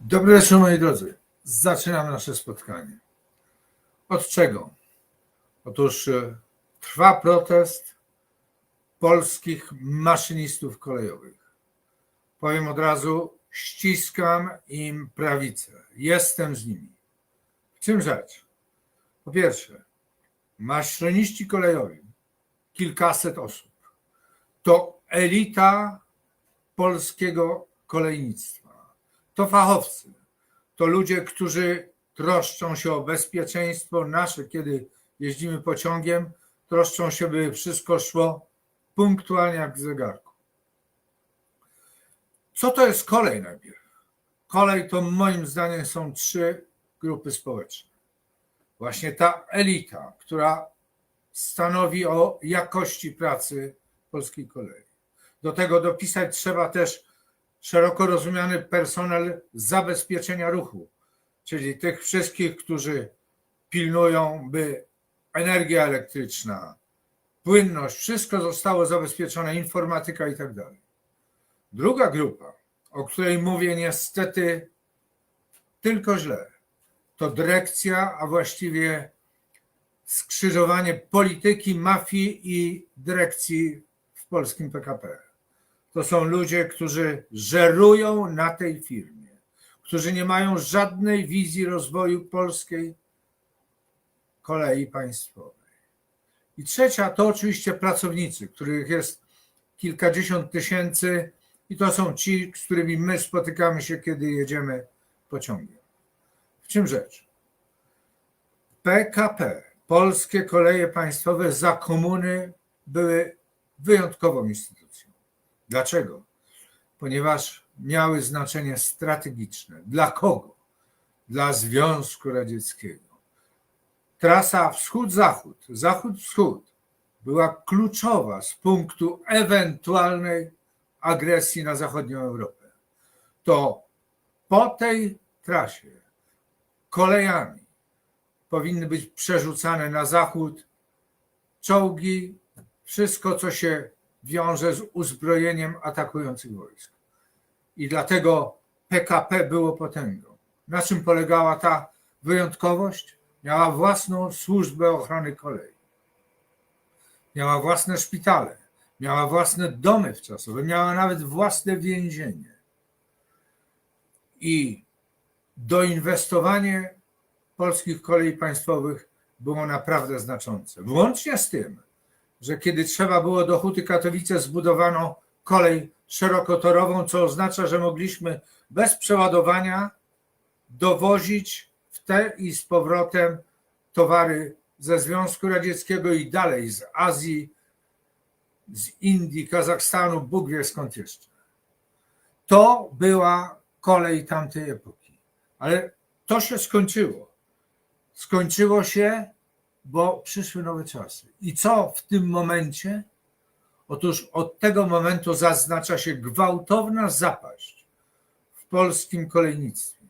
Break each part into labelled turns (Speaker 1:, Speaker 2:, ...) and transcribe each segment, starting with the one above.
Speaker 1: Dobry wieczór moi drodzy. Zaczynamy nasze spotkanie. Od czego? Otóż e, trwa protest polskich maszynistów kolejowych. Powiem od razu, ściskam im prawicę. Jestem z nimi. W czym rzecz? Po pierwsze, maszyniści kolejowi, kilkaset osób, to elita polskiego kolejnictwa to fachowcy, to ludzie, którzy troszczą się o bezpieczeństwo nasze, kiedy jeździmy pociągiem, troszczą się, by wszystko szło punktualnie jak w zegarku. Co to jest kolej najpierw? Kolej to moim zdaniem są trzy grupy społeczne. Właśnie ta elita, która stanowi o jakości pracy polskiej kolei. Do tego dopisać trzeba też szeroko rozumiany personel zabezpieczenia ruchu, czyli tych wszystkich, którzy pilnują, by energia elektryczna, płynność, wszystko zostało zabezpieczone, informatyka i tak dalej. Druga grupa, o której mówię niestety tylko źle, to dyrekcja, a właściwie skrzyżowanie polityki, mafii i dyrekcji w polskim PKP. To są ludzie, którzy żerują na tej firmie, którzy nie mają żadnej wizji rozwoju polskiej kolei państwowej. I trzecia to oczywiście pracownicy, których jest kilkadziesiąt tysięcy, i to są ci, z którymi my spotykamy się, kiedy jedziemy pociągiem. W czym rzecz? PKP, Polskie Koleje Państwowe za komuny były wyjątkową instytucją. Dlaczego? Ponieważ miały znaczenie strategiczne. Dla kogo? Dla Związku Radzieckiego. Trasa wschód-zachód, zachód-wschód była kluczowa z punktu ewentualnej agresji na zachodnią Europę. To po tej trasie kolejami powinny być przerzucane na zachód czołgi, wszystko, co się wiąże z uzbrojeniem atakujących wojsk. I dlatego PKP było potęgą. Na czym polegała ta wyjątkowość? Miała własną służbę ochrony kolei. Miała własne szpitale, miała własne domy wczasowe, miała nawet własne więzienie. I doinwestowanie polskich kolei państwowych było naprawdę znaczące. Włącznie z tym, że kiedy trzeba było do Huty Katowice zbudowano kolej szerokotorową, co oznacza, że mogliśmy bez przeładowania dowozić w te i z powrotem towary ze Związku Radzieckiego i dalej z Azji, z Indii, Kazachstanu, Bóg wie skąd jeszcze. To była kolej tamtej epoki. Ale to się skończyło. Skończyło się bo przyszły nowe czasy. I co w tym momencie? Otóż od tego momentu zaznacza się gwałtowna zapaść w polskim kolejnictwie.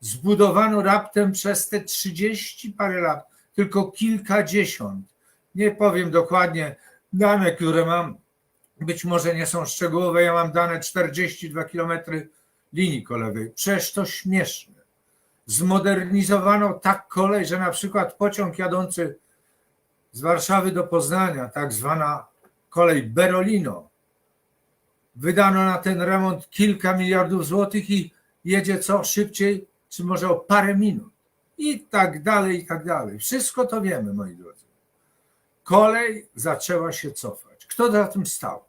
Speaker 1: Zbudowano raptem przez te 30 parę lat tylko kilkadziesiąt, nie powiem dokładnie, dane, które mam, być może nie są szczegółowe, ja mam dane 42 km linii kolejowej. Przecież to śmieszne zmodernizowano tak kolej, że na przykład pociąg jadący z Warszawy do Poznania, tak zwana kolej Berolino, wydano na ten remont kilka miliardów złotych i jedzie co szybciej, czy może o parę minut. I tak dalej, i tak dalej. Wszystko to wiemy, moi drodzy. Kolej zaczęła się cofać. Kto za tym stał?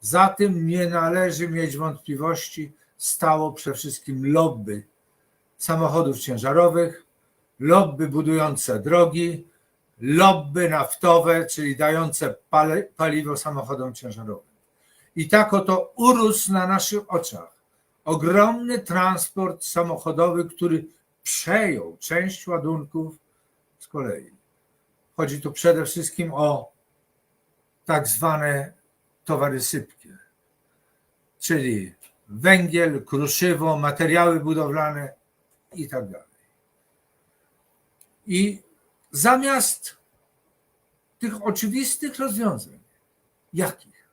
Speaker 1: Za tym nie należy mieć wątpliwości. Stało przede wszystkim lobby samochodów ciężarowych, lobby budujące drogi, lobby naftowe, czyli dające paliwo samochodom ciężarowym. I tak oto urósł na naszych oczach ogromny transport samochodowy, który przejął część ładunków z kolei. Chodzi tu przede wszystkim o tak zwane towary sypkie, czyli węgiel, kruszywo, materiały budowlane i tak dalej. I zamiast tych oczywistych rozwiązań, jakich?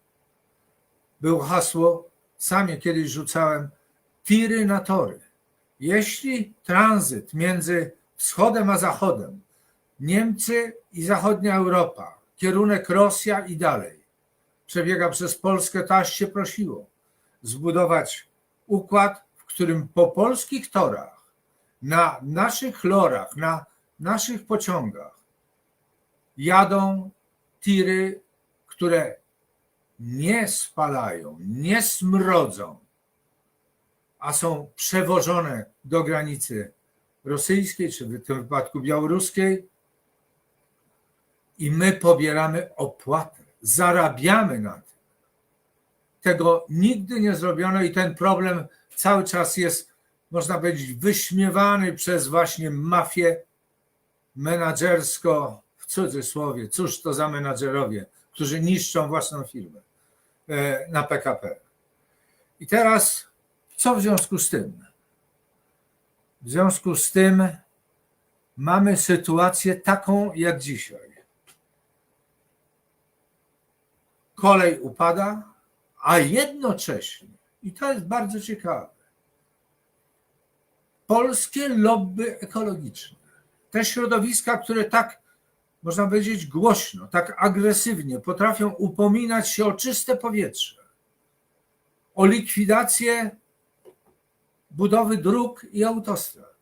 Speaker 1: Było hasło, sam je kiedyś rzucałem, tiry na tory. Jeśli tranzyt między wschodem a zachodem, Niemcy i zachodnia Europa, kierunek Rosja i dalej, przebiega przez Polskę, to aż się prosiło zbudować układ, w którym po polskich torach, na naszych lorach, na naszych pociągach jadą tiry, które nie spalają, nie smrodzą, a są przewożone do granicy rosyjskiej, czy w tym wypadku białoruskiej, i my pobieramy opłatę, zarabiamy na tym. Tego nigdy nie zrobiono i ten problem cały czas jest, można powiedzieć, wyśmiewany przez właśnie mafię menadżersko, w cudzysłowie, cóż to za menadżerowie, którzy niszczą własną firmę e, na PKP. I teraz, co w związku z tym? W związku z tym mamy sytuację taką jak dzisiaj. Kolej upada, a jednocześnie, i to jest bardzo ciekawe, polskie lobby ekologiczne, te środowiska, które tak, można powiedzieć, głośno, tak agresywnie potrafią upominać się o czyste powietrze, o likwidację budowy dróg i autostrad.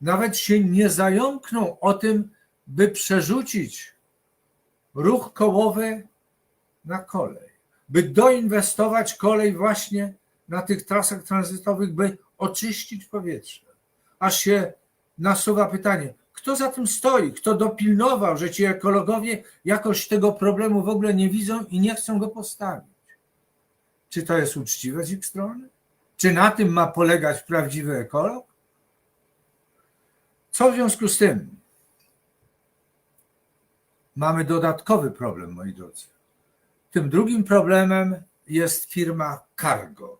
Speaker 1: Nawet się nie zająkną o tym, by przerzucić ruch kołowy na kolej, by doinwestować kolej właśnie na tych trasach tranzytowych, by oczyścić powietrze. Aż się nasuwa pytanie, kto za tym stoi, kto dopilnował, że ci ekologowie jakoś tego problemu w ogóle nie widzą i nie chcą go postawić. Czy to jest uczciwe z ich strony? Czy na tym ma polegać prawdziwy ekolog? Co w związku z tym? Mamy dodatkowy problem, moi drodzy. Tym drugim problemem jest firma Cargo.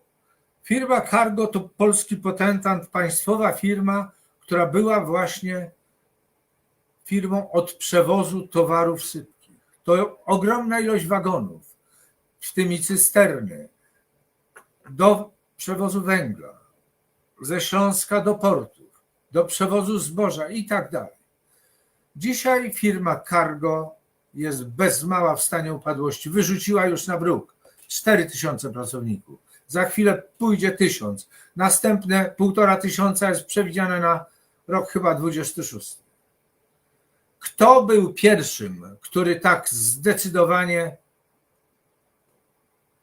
Speaker 1: Firma Cargo to polski potentant, państwowa firma, która była właśnie firmą od przewozu towarów sypkich. To ogromna ilość wagonów, w tym i cysterny, do przewozu węgla, ze Śląska do portów, do przewozu zboża i tak dalej. Dzisiaj firma Cargo jest bez mała w stanie upadłości. Wyrzuciła już na bruk 4 tysiące pracowników. Za chwilę pójdzie tysiąc. Następne półtora tysiąca jest przewidziane na rok chyba 26. Kto był pierwszym, który tak zdecydowanie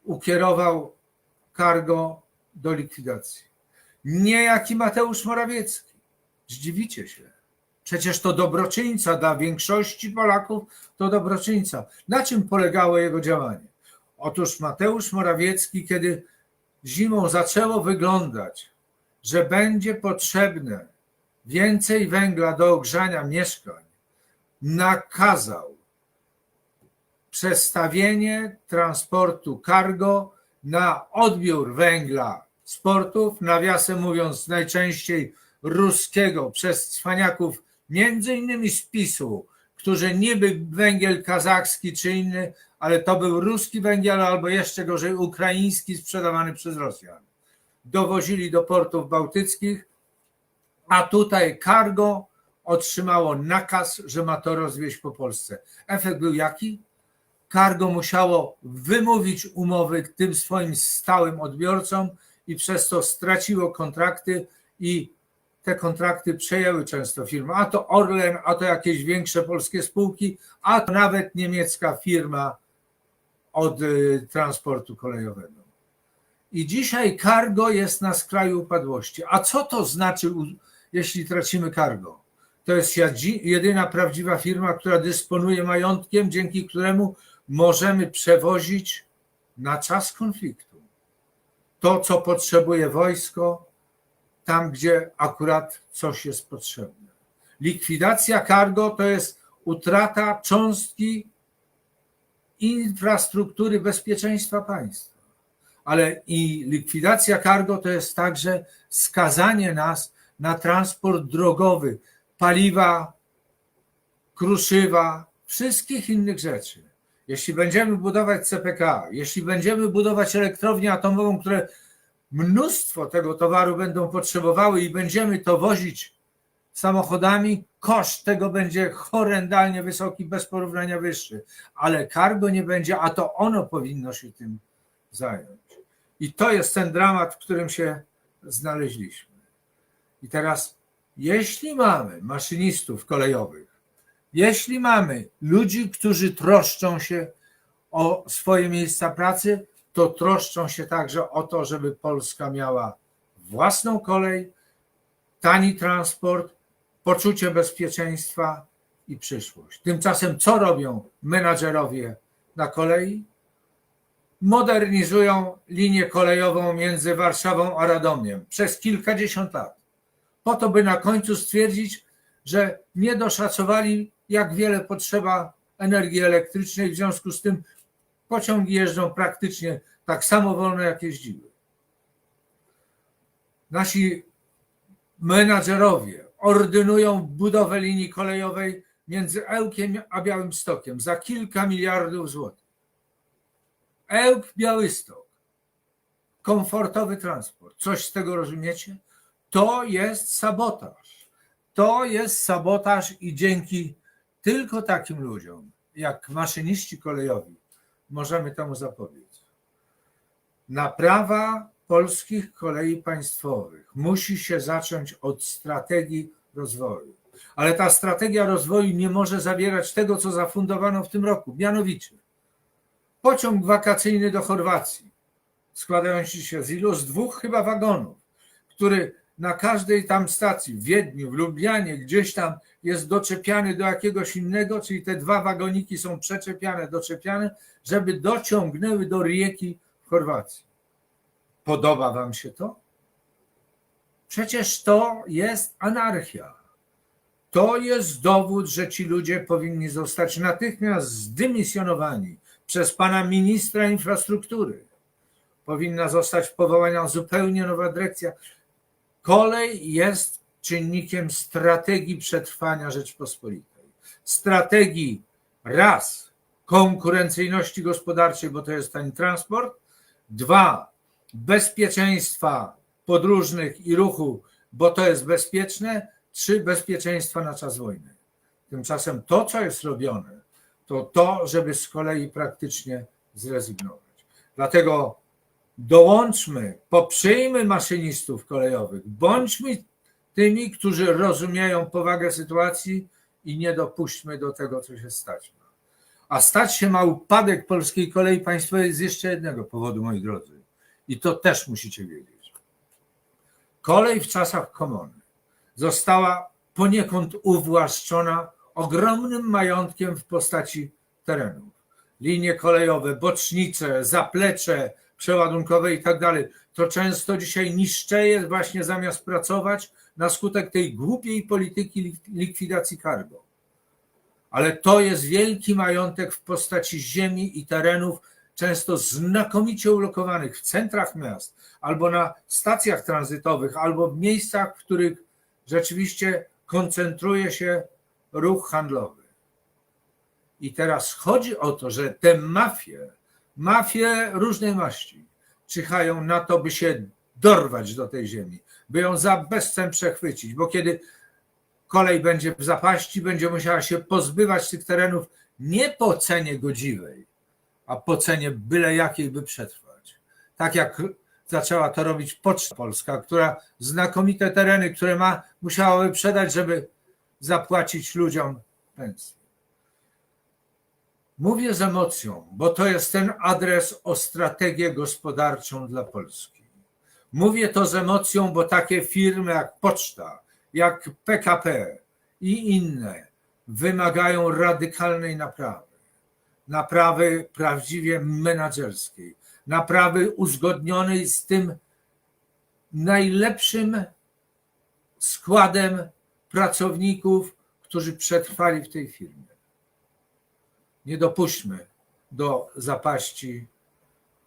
Speaker 1: ukierował cargo do likwidacji? Niejaki Mateusz Morawiecki. Zdziwicie się. Przecież to dobroczyńca dla większości Polaków, to dobroczyńca. Na czym polegało jego działanie? Otóż Mateusz Morawiecki, kiedy zimą zaczęło wyglądać, że będzie potrzebne więcej węgla do ogrzania mieszkań, nakazał przestawienie transportu cargo na odbiór węgla z portów, nawiasem mówiąc najczęściej ruskiego przez cwaniaków między innymi z PiSu, którzy niby węgiel kazachski czy inny, ale to był ruski węgiel albo jeszcze gorzej ukraiński sprzedawany przez Rosjan. Dowozili do portów bałtyckich, a tutaj cargo otrzymało nakaz, że ma to rozwieźć po Polsce. Efekt był jaki? Cargo musiało wymówić umowy tym swoim stałym odbiorcom i przez to straciło kontrakty i te kontrakty przejęły często firmy, a to Orlen, a to jakieś większe polskie spółki, a to nawet niemiecka firma od y, transportu kolejowego. I dzisiaj cargo jest na skraju upadłości. A co to znaczy, jeśli tracimy cargo? To jest jedyna prawdziwa firma, która dysponuje majątkiem, dzięki któremu możemy przewozić na czas konfliktu to, co potrzebuje wojsko, tam, gdzie akurat coś jest potrzebne. Likwidacja cargo to jest utrata cząstki infrastruktury bezpieczeństwa państwa. Ale i likwidacja cargo to jest także skazanie nas na transport drogowy, paliwa, kruszywa, wszystkich innych rzeczy. Jeśli będziemy budować CPK, jeśli będziemy budować elektrownię atomową, które mnóstwo tego towaru będą potrzebowały i będziemy to wozić samochodami, koszt tego będzie horrendalnie wysoki, bez porównania wyższy, ale cargo nie będzie, a to ono powinno się tym zająć. I to jest ten dramat, w którym się znaleźliśmy. I teraz, jeśli mamy maszynistów kolejowych, jeśli mamy ludzi, którzy troszczą się o swoje miejsca pracy, to troszczą się także o to, żeby Polska miała własną kolej, tani transport, poczucie bezpieczeństwa i przyszłość. Tymczasem co robią menadżerowie na kolei? Modernizują linię kolejową między Warszawą a Radomiem przez kilkadziesiąt lat. Po to, by na końcu stwierdzić, że nie doszacowali, jak wiele potrzeba energii elektrycznej, w związku z tym pociągi jeżdżą praktycznie tak samo wolno, jak jeździły. Nasi menadżerowie ordynują budowę linii kolejowej między Ełkiem a Białymstokiem za kilka miliardów złotych. Ełk, Białystok. Komfortowy transport. Coś z tego rozumiecie? To jest sabotaż. To jest sabotaż i dzięki tylko takim ludziom, jak maszyniści kolejowi, możemy temu zapobiec. Naprawa polskich kolei państwowych musi się zacząć od strategii rozwoju. Ale ta strategia rozwoju nie może zawierać tego, co zafundowano w tym roku, mianowicie pociąg wakacyjny do Chorwacji, składający się z ilu? Z dwóch chyba wagonów, który na każdej tam stacji, w Wiedniu, w Lublianie, gdzieś tam jest doczepiany do jakiegoś innego, czyli te dwa wagoniki są przeczepiane, doczepiane, żeby dociągnęły do Rijeki w Chorwacji. Podoba Wam się to? Przecież to jest anarchia. To jest dowód, że ci ludzie powinni zostać natychmiast zdymisjonowani przez pana ministra infrastruktury. Powinna zostać powołana zupełnie nowa dyrekcja. Kolej jest czynnikiem strategii przetrwania Rzeczpospolitej. Strategii raz konkurencyjności gospodarczej, bo to jest ten transport, dwa bezpieczeństwa podróżnych i ruchu, bo to jest bezpieczne, trzy bezpieczeństwa na czas wojny. Tymczasem to, co jest robione, to to, żeby z kolei praktycznie zrezygnować. Dlatego dołączmy, poprzyjmy maszynistów kolejowych, bądźmy tymi, którzy rozumieją powagę sytuacji i nie dopuśćmy do tego, co się stać ma. A stać się ma upadek polskiej kolei państwowej z jeszcze jednego powodu, moi drodzy. I to też musicie wiedzieć. Kolej w czasach komuny została poniekąd uwłaszczona ogromnym majątkiem w postaci terenów. Linie kolejowe, bocznice, zaplecze przeładunkowe i tak dalej. To często dzisiaj niszczeje właśnie zamiast pracować na skutek tej głupiej polityki likwidacji cargo. Ale to jest wielki majątek w postaci ziemi i terenów, często znakomicie ulokowanych w centrach miast, albo na stacjach tranzytowych, albo w miejscach, w których rzeczywiście koncentruje się ruch handlowy. I teraz chodzi o to, że te mafie, mafie różnej maści, czyhają na to, by się dorwać do tej ziemi, by ją za bezcen przechwycić, bo kiedy kolej będzie w zapaści, będzie musiała się pozbywać tych terenów nie po cenie godziwej, a po cenie byle jakiej by przetrwać. Tak jak zaczęła to robić Poczta Polska, która znakomite tereny, które ma, musiałaby sprzedać, żeby zapłacić ludziom pensję. Mówię z emocją, bo to jest ten adres o strategię gospodarczą dla Polski. Mówię to z emocją, bo takie firmy jak Poczta, jak PKP i inne wymagają radykalnej naprawy. Naprawy prawdziwie menedżerskiej, naprawy uzgodnionej z tym najlepszym składem pracowników, którzy przetrwali w tej firmie. Nie dopuśćmy do zapaści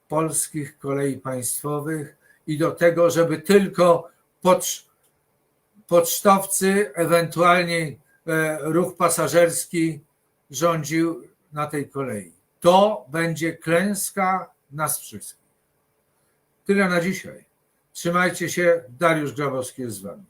Speaker 1: polskich kolei państwowych i do tego, żeby tylko pocztowcy, ewentualnie e, ruch pasażerski rządził na tej kolei. To będzie klęska nas wszystkich. Tyle na dzisiaj. Trzymajcie się. Dariusz Grabowski jest z Wami.